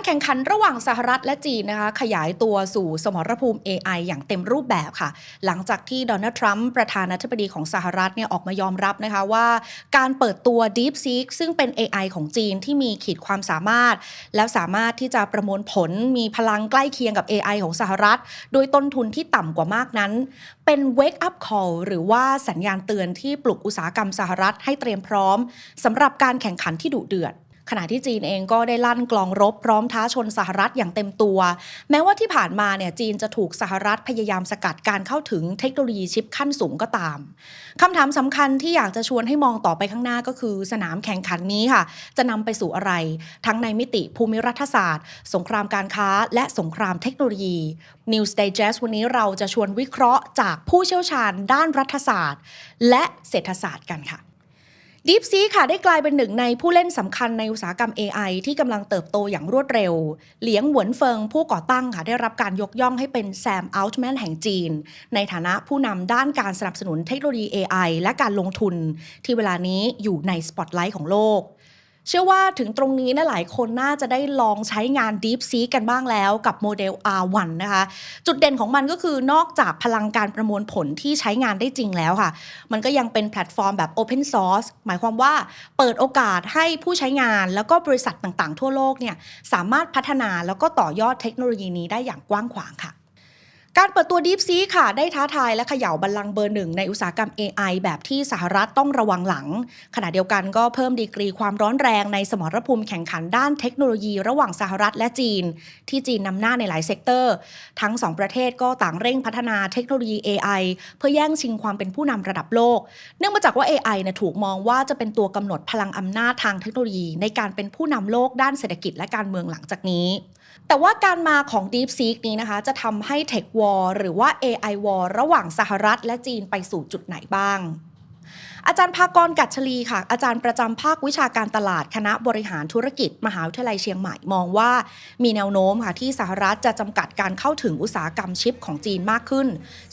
การแข่งขันระหว่างสหรัฐและจีนนะคะขยายตัวสู่สมรภูมิ AI อย่างเต็มรูปแบบค่ะ หลังจากที่โดนัลด์ทรัมป์ประธานาธิบดีของสหรัฐเนี่ยออกมายอมรับนะคะว่า การเปิดตัว DeepSeek ซึ่งเป็น AI ของจีนที่มีขีดความสามารถ แล้วสามารถที่จะประมวลผลมีพลังใกล้เคียงกับ AI ของสหรัฐ โดยต้นทุนที่ต่ำกว่ามากนั้น เป็น wake up call หรือว่าสัญญาณเตือนที่ปลุกอุตสาหกรรมสหรัฐให้เตรียมพร้อมสำหรับการแข่งขันที่ดุเดือด ขณะที่จีนเองก็ได้ลั่นกลองรบพร้อมท้าชนสหรัฐอย่างเต็มตัว แม้ว่าที่ผ่านมาเนี่ยจีนจะถูกสหรัฐพยายามสกัดการเข้าถึงเทคโนโลยีชิปขั้นสูงก็ตามคำถามสำคัญที่อยากจะชวนให้มองต่อไปข้างหน้าก็คือ สนามแข่งขันนี้ค่ะ จะนำไปสู่อะไร ทั้งในมิติภูมิรัฐศาสตร์ สงครามการค้า และสงครามเทคโนโลยี News Digest วันนี้เราจะชวนวิเคราะห์จากผู้เชี่ยวชาญด้านรัฐศาสตร์ และเศรษฐศาสตร์กันค่ะ d e e p s e a ค่ะได้กลายเป็นหนึ่งในผู้เล่นสำคัญในอุตสาหกรรม AI ที่กำลังเติบโตอย่างรวดเร็ว เหลียงหวนเฟิงผู้ก่อตั้งค่ะได้รับการยกย่องให้เป็นแซมอัลต์แมนแห่งจีน ในฐานะผู้นำด้านการสนับสนุนเทคโนโลยี AI และการลงทุน ที่เวลานี้อยู่ในสปอตไลท์ของโลก เชื่อว่าถึงตรงนี้นะหลายคนน่าจะได้ลองใช้งาน DeepSeek กันบ้างแล้วกับโมเดล R1 นะคะ จุดเด่นของมันก็คือนอกจากพลังการประมวลผลที่ใช้งานได้จริงแล้วค่ะ มันก็ยังเป็นแพลตฟอร์มแบบ Open Source หมายความว่าเปิดโอกาสให้ผู้ใช้งานแล้วก็บริษัทต่างๆ ทั่วโลกเนี่ยสามารถพัฒนาแล้วก็ต่อยอดเทคโนโลยีนี้ได้อย่างกว้างขวางค่ะ การเปิดตัว DeepSeek ค่ะ ได้ท้าทายและเขย่าบัลลังก์เบอร์หนึ่งในอุตสาหกรรม AI แบบที่สหรัฐต้องระวังหลัง ขณะเดียวกันก็เพิ่มดีกรีความร้อนแรงในสมรภูมิแข่งขันด้านเทคโนโลยีระหว่างสหรัฐและจีน ที่จีนนำหน้าในหลายเซกเตอร์ ทั้งสองประเทศก็ต่างเร่งพัฒนาเทคโนโลยี AI เพื่อแย่งชิงความเป็นผู้นำระดับโลก เนื่องมาจากว่า AI เนี่ยถูกมองว่าจะเป็นตัวกำหนดพลังอำนาจทางเทคโนโลยี ในการเป็นผู้นำโลกด้านเศรษฐกิจและการเมืองหลังจากนี้ แต่ว่าการมาของ DeepSeek นี้นะคะจะทำให้ Tech War หรือว่า AI War ระหว่างสหรัฐและจีนไปสู่จุดไหนบ้างอาจารย์ภากรกัจฉลีค่ะ อาจารย์ประจำภาควิชาการตลาดคณะบริหารธุรกิจ มหาวิทยาลัยเชียงใหม่มองว่า มีแนวโน้มค่ะที่สหรัฐจะจำกัดการเข้าถึงอุตสาหกรรมชิปของจีนมากขึ้น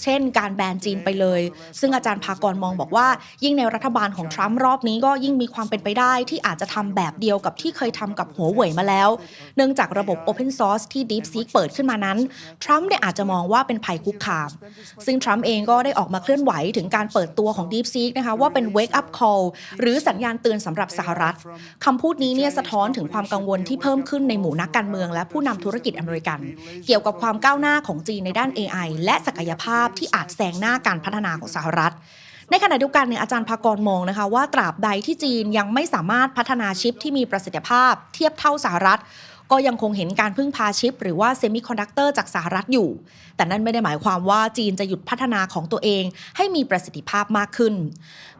เช่น การแบนจีนไปเลย ซึ่งอาจารย์ภากรมองบอกว่า ยิ่งในรัฐบาลของทรัมป์รอบนี้ก็ยิ่งมีความเป็นไปได้ที่อาจจะทำแบบเดียวกับที่เคยทำกับหัวเว่ยมาแล้ว เนื่องจากระบบ Open Source ที่ DeepSeek เปิดขึ้นมานั้นทรัมป์เนี่ยอาจจะมองว่าเป็นภัยคุกคาม ซึ่งทรัมป์เองก็ได้ออกมาเคลื่อนไหวถึงการเปิดตัวของ DeepSeek นะคะว่าเป็น wake up call หรือสัญญาณเตือนสำหรับสหรัฐคำพูดนี้เนี่ยสะท้อนถึงความกังวลที่เพิ่มขึ้นในหมู่นักการเมือง และผู้นำธุรกิจอเมริกัน เกี่ยวกับความก้าวหน้าของจีนในด้าน AI และศักยภาพที่อาจแซงหน้าการพัฒนาของสหรัฐในขณะเดียวกันเนี่ยอาจารย์ภากรมองนะคะว่าตราบใดที่จีนยังไม่สามารถพัฒนาชิปที่มีประสิทธิภาพ เทียบเท่าสหรัฐ ก็ยังคงเห็นการพึ่งพาชิป หรือว่าเซมิคอนดักเตอร์จากสหรัฐอยู่ แต่นั่นไม่ได้หมายความว่าจีนจะหยุดพัฒนาของตัวเอง ให้มีประสิทธิภาพมากขึ้น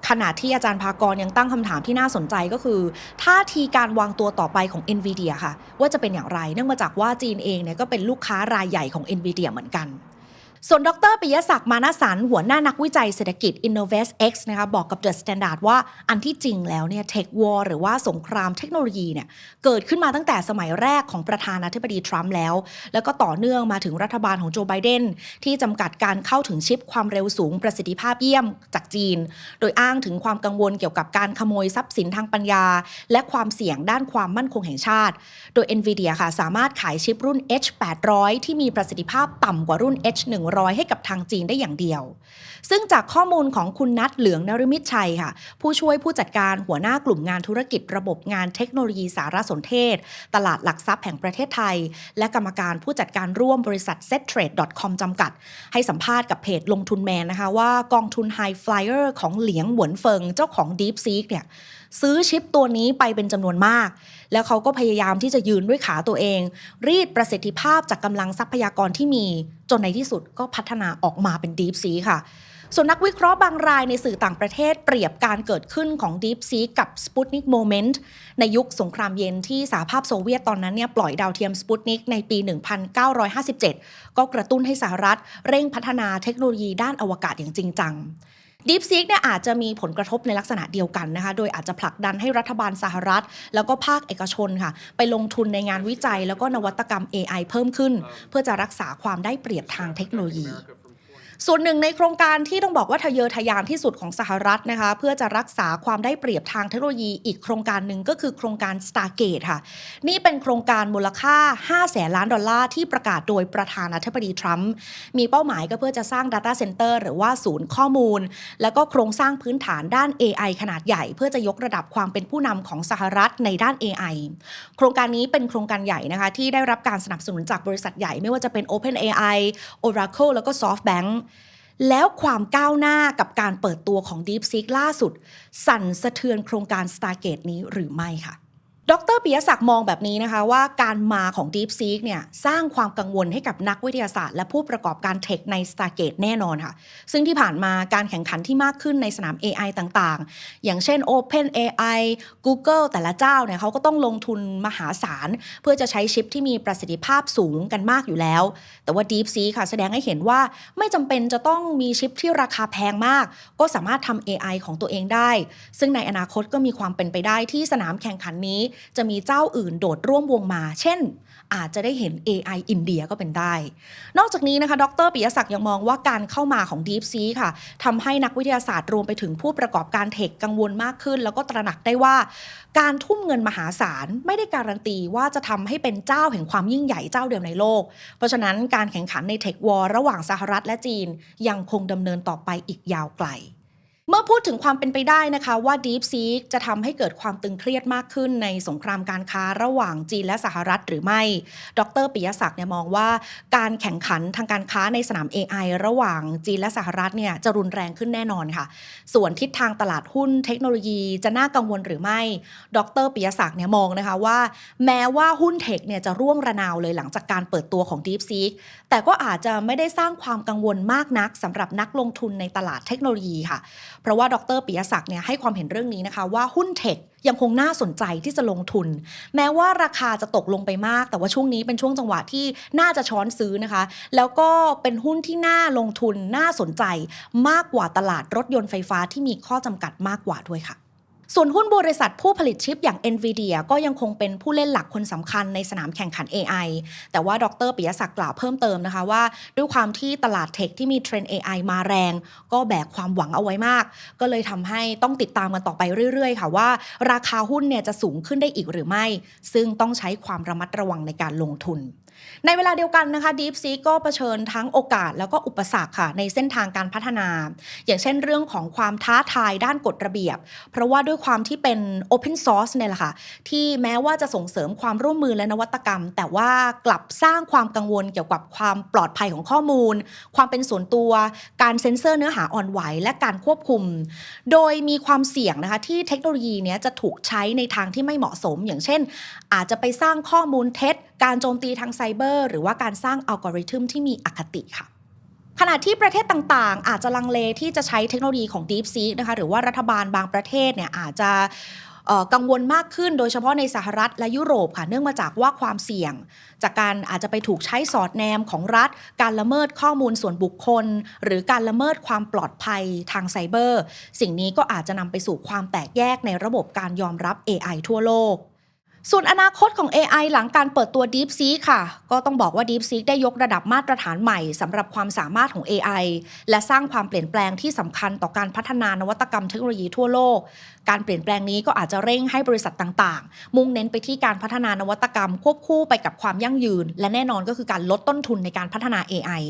ขณะที่อาจารย์ภากรยังตั้งคำถามที่น่าสนใจก็คือท่าทีการวางตัวต่อไปของ NVIDIA ค่ะ ว่าจะเป็นอย่างไร เนื่องมาจากว่าจีนเองเนี่ยก็เป็นลูกค้ารายใหญ่ของ NVIDIA เหมือนกัน ส่วนดรปิยศักดิ์มานาสันหัวหน้านักวิจัยเศรษฐกิจ Innovest X นะคะบอกกับ The Standard ว่าอันที่จริงแล้วเนี่ย Tech War หรือว่าสงครามเทคโนโลยีเนี่ยเกิดขึ้นมาตั้งแต่สมัยแรกของประธานาธิบดีทรัมป์แล้ว แล้วก็ต่อเนื่องมาถึงรัฐบาลของโจไบเดนที่จำกัดการเข้าถึงชิปความเร็วสูงประสิทธิภาพเยี่ยมจากจีน โดยอ้างถึงความกังวลเกี่ยวกับการขโมยทรัพย์สินทางปัญญา และความเสี่ยงด้านความมั่นคงแห่งชาติ โดย NVIDIA ค่ะสามารถขายชิปรุ่น H800 ที่มีประสิทธิภาพต่ำกว่ารุ่น H100 ให้กับทางจีนได้อย่างเดียว ซึ่งจากข้อมูลของคุณนัทเหลืองนรมิตชัยค่ะ ผู้ช่วยผู้จัดการหัวหน้ากลุ่มงานธุรกิจระบบงานเทคโนโลยีสารสนเทศ ตลาดหลักทรัพย์แห่งประเทศไทย และกรรมการผู้จัดการร่วมบริษัท settrade.com จำกัด ให้สัมภาษณ์กับเพจลงทุนแมนนะคะว่ากองทุน High Flyer ของเหลียงหวนเฟิงเจ้าของ DeepSeek เนี่ย ซื้อชิปตัวนี้ไปเป็นจำนวนมาก แล้วเขาก็พยายามที่จะยืนด้วยขาตัวเอง รีดประสิทธิภาพจากกำลังทรัพยากรที่มี จนในที่สุดก็พัฒนาออกมาเป็น Deep s e a ค่ะส่วนนักวิเคราะห์บางรายในสื่อต่างประเทศเปรียบการเกิดขึ้นของ DeepSeek กับ Sputnik Moment ในยุคสงครามเย็นที่สหภาพโซเวียตตอนนั้นเนี่ยปล่อยดาวเทียม Sputnik ในปี 1957 ก็กระตุ้นให้สหรัฐเร่งพัฒนาเทคโนโลยีด้านอวกาศอย่างจริงจัง DeepSeek เนี่ยอาจจะมีผลกระทบในลักษณะเดียวกันนะคะ โดยอาจจะผลักดันให้รัฐบาลสหรัฐ แล้วก็ภาคเอกชนค่ะ ไปลงทุนในงานวิจัย แล้วก็นวัตกรรม AI เพิ่มขึ้น เพื่อจะรักษาความได้เปรียบทางเทคโนโลยี ส่วนหนึ่งในโครงการที่ต้องบอกว่าทะเยอทะยานที่สุดของสหรัฐนะคะ เพื่อจะรักษาความได้เปรียบทางเทคโนโลยีอีกโครงการหนึ่งก็คือโครงการ Stargate ค่ะ นี่เป็นโครงการมูลค่า 5 แสนล้านดอลลาร์ที่ประกาศโดยประธานาธิบดีทรัมป์มีเป้าหมายก็เพื่อจะสร้าง Data Center หรือว่าศูนย์ข้อมูล แล้วก็โครงสร้างพื้นฐานด้าน AI ขนาดใหญ่ เพื่อจะยกระดับความเป็นผู้นำของสหรัฐในด้าน AI โครงการนี้เป็นโครงการใหญ่นะคะที่ได้รับการสนับสนุนจากบริษัทใหญ่ไม่ว่าจะเป็น OpenAI Oracle แล้วก็ SoftBank แล้วความก้าวหน้ากับการเปิดตัวของ DeepSeek ล่าสุด สั่นสะเทือนโครงการ Stargate นี้หรือไม่ค่ะ ดรปิยศักดิ์มองแบบนี้นะคะว่าการมาของ DeepSeek เนี่ยสร้างความกังวลให้กับนักวิทยาศาสตร์ และผู้ประกอบการเทคใน Stargate แน่นอนค่ะ ซึ่งที่ผ่านมาการแข่งขันที่มากขึ้นในสนาม AI ต่างๆ อย่างเช่น OpenAI Google แต่ละเจ้าเนี่ยเขาก็ต้องลงทุนมหาศาล เพื่อจะใช้ชิปที่มีประสิทธิภาพสูงกันมากอยู่แล้ว แต่ว่า DeepSeek ค่ะแสดงให้เห็นว่าไม่จำเป็นจะต้องมีชิปที่ราคาแพงมาก ก็สามารถทำ AI ของตัวเองได้ ซึ่งในอนาคตก็มีความเป็นไปได้ที่สนามแข่งขันนี้จะมีเจ้าอื่นโดดร่วมวงมา เช่น อาจจะได้เห็น AI อินเดียก็เป็นได้ นอกจากนี้นะคะ ดรปิยศักดิ์ยังมองว่าการเข้ามาของ DeepSeek ค่ะทำให้นักวิทยาศาสตร์รวมไปถึงผู้ประกอบการเทคกังวลมากขึ้น แล้วก็ตระหนักได้ว่า การทุ่มเงินมหาศาลไม่ได้การันตีว่าจะทำให้เป็นเจ้าแห่งความยิ่งใหญ่เจ้าเดียวในโลก เพราะฉะนั้นการแข่งขันในเทควอร์ระหว่างสหรัฐและจีน ยังคงดำเนินต่อไปอีกยาวไกล เมื่อพูดถึงความเป็นไปได้นะคะว่า DeepSeek จะทำให้เกิดความตึงเครียดมากขึ้นในสงครามการค้าระหว่างจีนและสหรัฐหรือไม่ ดรปิยศักดิ์เนี่ยมองว่าการแข่งขันทางการค้าในสนาม AI ระหว่างจีนและสหรัฐเนี่ยจะรุนแรงขึ้นแน่นอนค่ะ ส่วนทิศทางตลาดหุ้นเทคโนโลยีจะน่ากังวลหรือไม่ ดรปิยศักดิ์เนี่ยมองนะคะว่า แม้ว่าหุ้นเทคเนี่ยจะร่วงระนาวเลยหลังจากการเปิดตัวของ DeepSeek แต่ก็อาจจะไม่ได้สร้างความกังวลมากนักสำหรับนักลงทุนในตลาดเทคโนโลยีค่ะเพราะว่าดรปิยศักดิ์เนี่ยให้ความเห็นเรื่องนี้นะคะว่าหุ้นเทคยังคงน่าสนใจที่จะลงทุน แม้ว่าราคาจะตกลงไปมาก แต่ว่าช่วงนี้เป็นช่วงจังหวะที่น่าจะช้อนซื้อนะคะ แล้วก็เป็นหุ้นที่น่าลงทุนน่าสนใจมากกว่าตลาดรถยนต์ไฟฟ้าที่มีข้อจำกัดมากกว่าด้วยค่ะ ส่วนหุ้นบริษัทผู้ผลิตชิปอย่าง NVIDIA ก็ยังคงเป็นผู้เล่นหลักคนสำคัญในสนามแข่งขัน AI แต่ว่าดรปิยศักดิ์กล่าวเพิ่มเติมนะคะว่า ด้วยความที่ตลาดเทคที่มีเทรนด์ AI มาแรง ก็แบกความหวังเอาไว้มาก ก็เลยทำให้ต้องติดตามกันต่อไปเรื่อยๆ ค่ะว่า ราคาหุ้นเนี่ยจะสูงขึ้นได้อีกหรือไม่ ซึ่งต้องใช้ความระมัดระวังในการลงทุนในเวลาเดียวกันนะคะ DeepSeek ก็เผชิญทั้งโอกาสแล้วก็อุปสรรคค่ะในเส้นทางการพัฒนา อย่างเช่นเรื่องของความท้าทายด้านกฎระเบียบ เพราะว่าด้วยความที่เป็น Open Source เนี่ยแหละค่ะ ที่แม้ว่าจะส่งเสริมความร่วมมือและนวัตกรรม แต่ว่ากลับสร้างความกังวลเกี่ยวกับความปลอดภัยของข้อมูล ความเป็นส่วนตัว การเซ็นเซอร์เนื้อหาอ่อนไหว และการควบคุม โดยมีความเสี่ยงนะคะที่เทคโนโลยีเนี้ยจะถูกใช้ในทางที่ไม่เหมาะสม อย่างเช่น อาจจะไปสร้างข้อมูลเท็จ การโจมตีทางไซเบอร์ หรือว่าการสร้างอัลกอริทึมที่มีอคติค่ะ ขณะที่ประเทศต่างๆ อาจจะลังเลที่จะใช้เทคโนโลยีของ DeepSeek นะคะหรือว่ารัฐบาลบางประเทศเนี่ยอาจจะกังวลมากขึ้นโดยเฉพาะในสหรัฐและยุโรปค่ะเนื่องมาจากว่าความเสี่ยง จากการอาจจะไปถูกใช้สอดแนมของรัฐ การละเมิดข้อมูลส่วนบุคคล หรือการละเมิดความปลอดภัยทางไซเบอร์ สิ่งนี้ก็อาจจะนำไปสู่ความแตกแยกในระบบการยอมรับ AI ทั่วโลก ส่วนอนาคตของ AI หลังการเปิดตัว DeepSeek ค่ะ ก็ต้องบอกว่า DeepSeek ได้ยกระดับมาตรฐานใหม่สำหรับความสามารถของ AI และสร้างความเปลี่ยนแปลงที่สำคัญต่อการพัฒนานวัตกรรมเทคโนโลยีทั่วโลก การเปลี่ยนแปลงนี้ก็อาจจะเร่งให้บริษัทต่างๆ มุ่งเน้นไปที่การพัฒนานวัตกรรมควบคู่ไปกับความยั่งยืน และแน่นอนก็คือการลดต้นทุนในการพัฒนา AI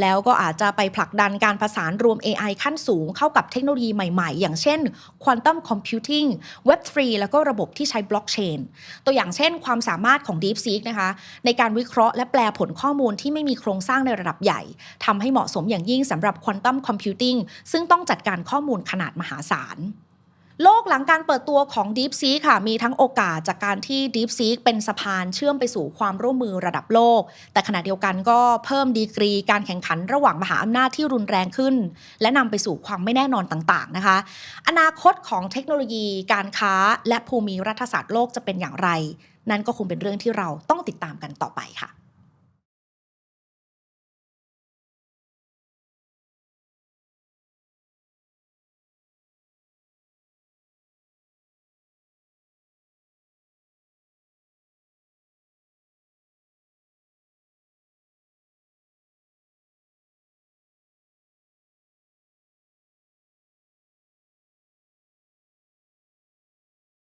แล้วก็อาจจะไปผลักดันการผสานรวม AI ขั้นสูงเข้ากับเทคโนโลยีใหม่ๆ อย่างเช่น Quantum Computing Web3 แล้วก็ระบบที่ใช้บล็อกเชนตัวอย่างเช่น ความสามารถของ DeepSeek นะคะในการวิเคราะห์และแปลผลข้อมูลที่ไม่มีโครงสร้างในระดับใหญ่ทำให้เหมาะสมอย่างยิ่งสำหรับ Quantum Computing ซึ่งต้องจัดการข้อมูลขนาดมหาศาล โลกหลังการเปิดตัวของ DeepSeek ค่ะ มีทั้งโอกาสจากการที่ DeepSeek เป็นสะพานเชื่อมไปสู่ความร่วมมือระดับโลก แต่ขณะเดียวกันก็เพิ่มดีกรีการแข่งขันระหว่างมหาอำนาจที่รุนแรงขึ้น และนำไปสู่ความไม่แน่นอนต่างๆนะคะ อนาคตของเทคโนโลยี การค้า และภูมิรัฐศาสตร์โลกจะเป็นอย่างไร นั่นก็คงเป็นเรื่องที่เราต้องติดตามกันต่อไปค่ะ